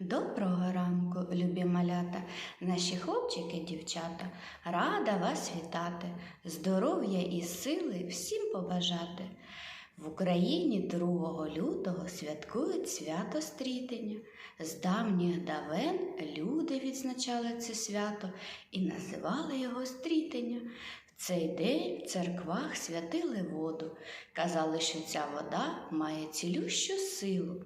Доброго ранку, любі малята, наші хлопчики, дівчата, рада вас вітати, здоров'я і сили всім побажати. В Україні 2 лютого святкують свято Стрітення. З давніх давен люди відзначали це свято і називали його Стрітення. В цей день в церквах святили воду. Казали, що ця вода має цілющу силу.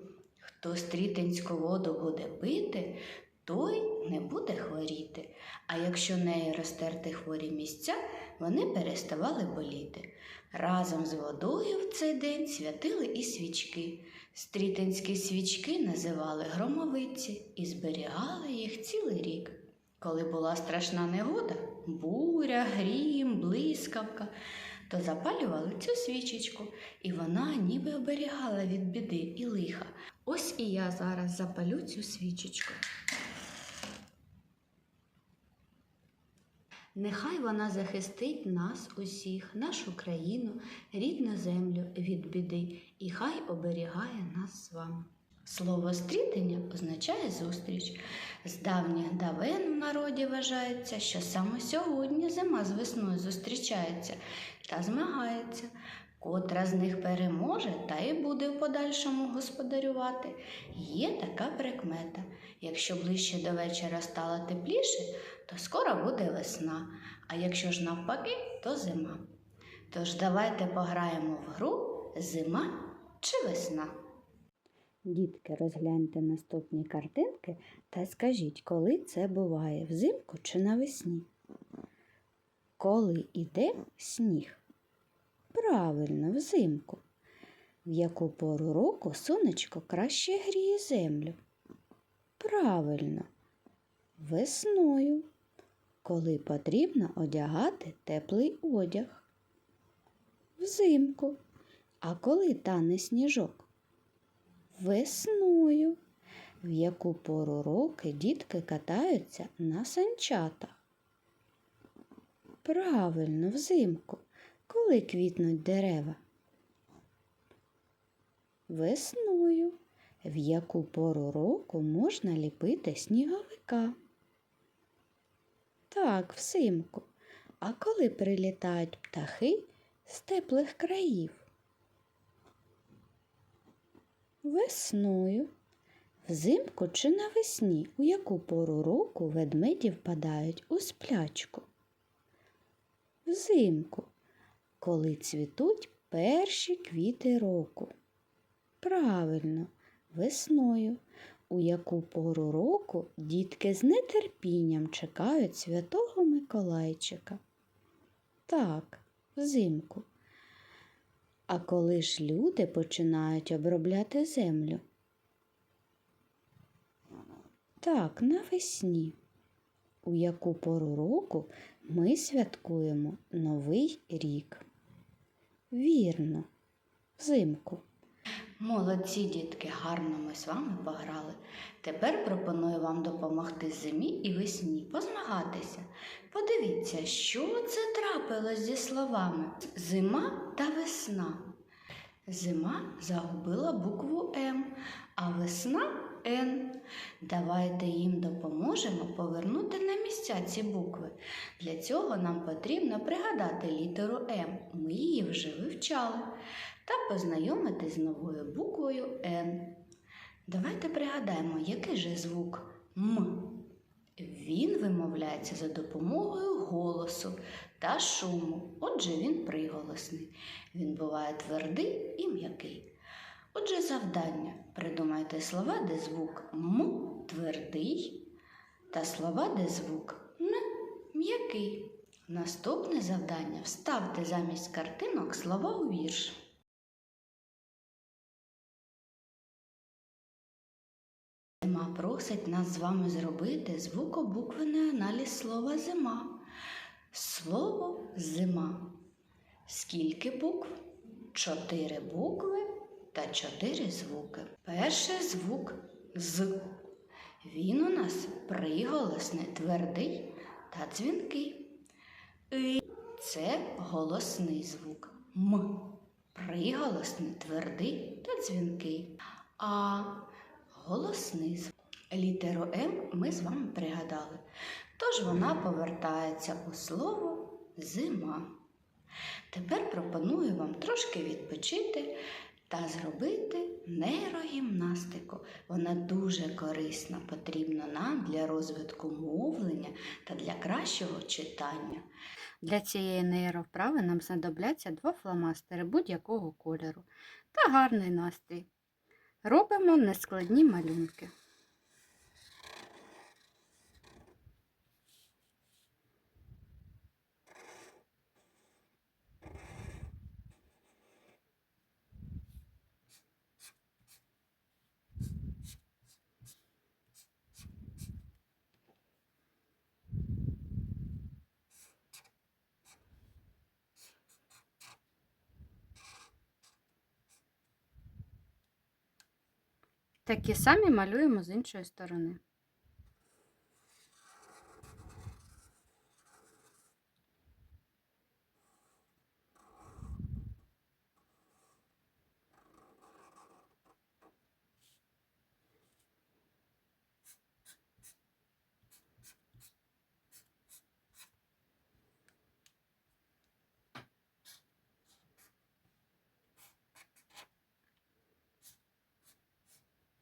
Хто стрітинську воду буде пити, той не буде хворіти. А якщо нею розтерти хворі місця, вони переставали боліти. Разом з водою в цей день святили і свічки. Стрітинські свічки називали громовиці і зберігали їх цілий рік. Коли була страшна негода, буря, грім, блискавка, то запалювали цю свічечку, і вона ніби оберігала від біди і лиха. Ось і я зараз запалю цю свічечку. Нехай вона захистить нас усіх, нашу країну, рідну землю від біди, і хай оберігає нас з вами. Слово стрітення означає зустріч. З давніх давен в народі вважається, що саме сьогодні зима з весною зустрічається та змагається. Котра з них переможе та й буде в подальшому господарювати. Є така прикмета. Якщо ближче до вечора стало тепліше, то скоро буде весна, а якщо ж навпаки, то зима. Тож давайте пограємо в гру зима чи весна. Дітки, розгляньте наступні картинки та скажіть, коли це буває взимку чи навесні? Коли іде сніг? Правильно, взимку. В яку пору року сонечко краще гріє землю? Правильно, весною, коли потрібно одягати теплий одяг. Взимку. А коли тане сніжок? Весною, в яку пору роки дітки катаються на санчатах. Правильно, взимку. Коли квітнуть дерева? Весною, в яку пору року можна ліпити сніговика. Так, взимку. А коли прилітають птахи з теплих країв? Весною. Взимку чи навесні, у яку пору року ведмеді впадають у сплячку? Взимку, коли цвітуть перші квіти року. Правильно, весною, у яку пору року дітки з нетерпінням чекають святого Миколайчика. Так, взимку. А коли ж люди починають обробляти землю? Так, навесні, у яку пору року ми святкуємо Новий рік. Вірно, взимку. Молодці дітки, гарно ми з вами пограли. Тепер пропоную вам допомогти зимі і весні позмагатися. Подивіться, що це трапилось зі словами зима та весна. Зима загубила букву М, а весна Н. Давайте їм допоможемо повернути на місця ці букви. Для цього нам потрібно пригадати літеру М. Ми її вже вивчали та познайомитись з новою буквою Н. Давайте пригадаємо, який же звук М. Він вимовляється за допомогою голосу та шуму. Отже, він приголосний. Він буває твердий і м'який. Отже, завдання. Придумайте слова, де звук М твердий, та слова, де звук Н м'який. Наступне завдання вставте замість картинок слова у вірш. Зима просить нас з вами зробити звукобуквений аналіз слова зима. Слово зима. Скільки букв? Чотири букви та чотири звуки. Перший звук з. Він у нас приголосний, твердий та дзвінкий. И це голосний звук. М. Приголосний, твердий та дзвінкий. А голосний звук. Літеру М ми з вами пригадали. Тож вона повертається у слово зима. Тепер пропоную вам трошки відпочити та зробити нейрогімнастику. Вона дуже корисна, потрібна нам для розвитку мовлення та для кращого читання. Для цієї нейровправи нам знадобляться два фломастери будь-якого кольору та гарний настрій. Робимо нескладні малюнки. Такі самі малюємо з іншої сторони.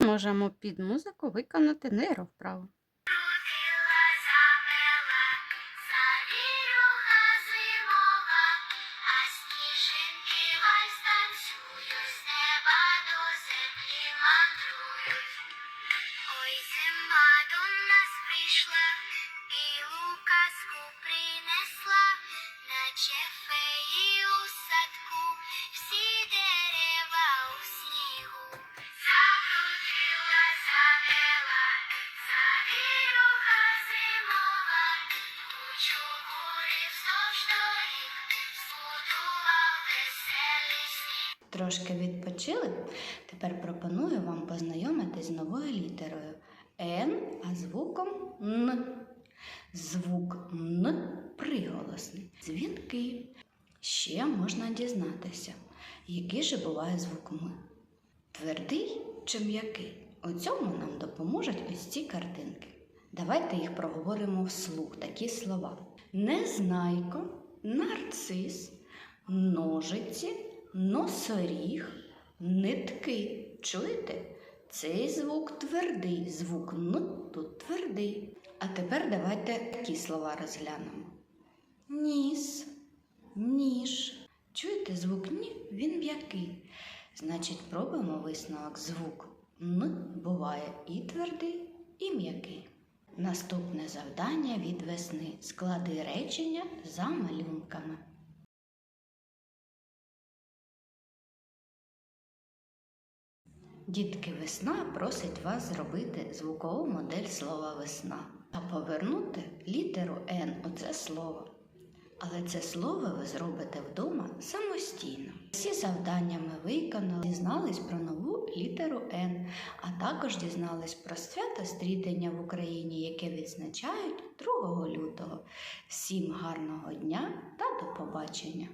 Можемо під музику виконати нейровправу. Крутила Трошки відпочили. Тепер пропоную вам познайомитись з новою літерою Н, а звуком Н. Звук Н приголосний, дзвінкий. Ще можна дізнатися, який же буває звук М. Твердий чи м'який? У цьому нам допоможуть ось ці картинки. Давайте їх проговоримо вслух, такі слова. Незнайко, нарцис, ножиці, носоріг, нитки. Чуєте? Цей звук твердий, звук Н тут твердий. А тепер давайте такі слова розглянемо. Ніс, ніж. Чуєте звук Ні? Він м'який. Значить, пробуємо висновок звук Н буває і твердий, і м'який. Наступне завдання від весни. Склади речення за малюнками. Дітки, весна просить вас зробити звукову модель слова весна та повернути літеру Н у це слово. Але це слово ви зробите вдома самостійно. Всі завдання ми виконали, дізнались про нову літеру Н, а також дізнались про свято стрітення в Україні, яке відзначають 2 лютого. Всім гарного дня та до побачення!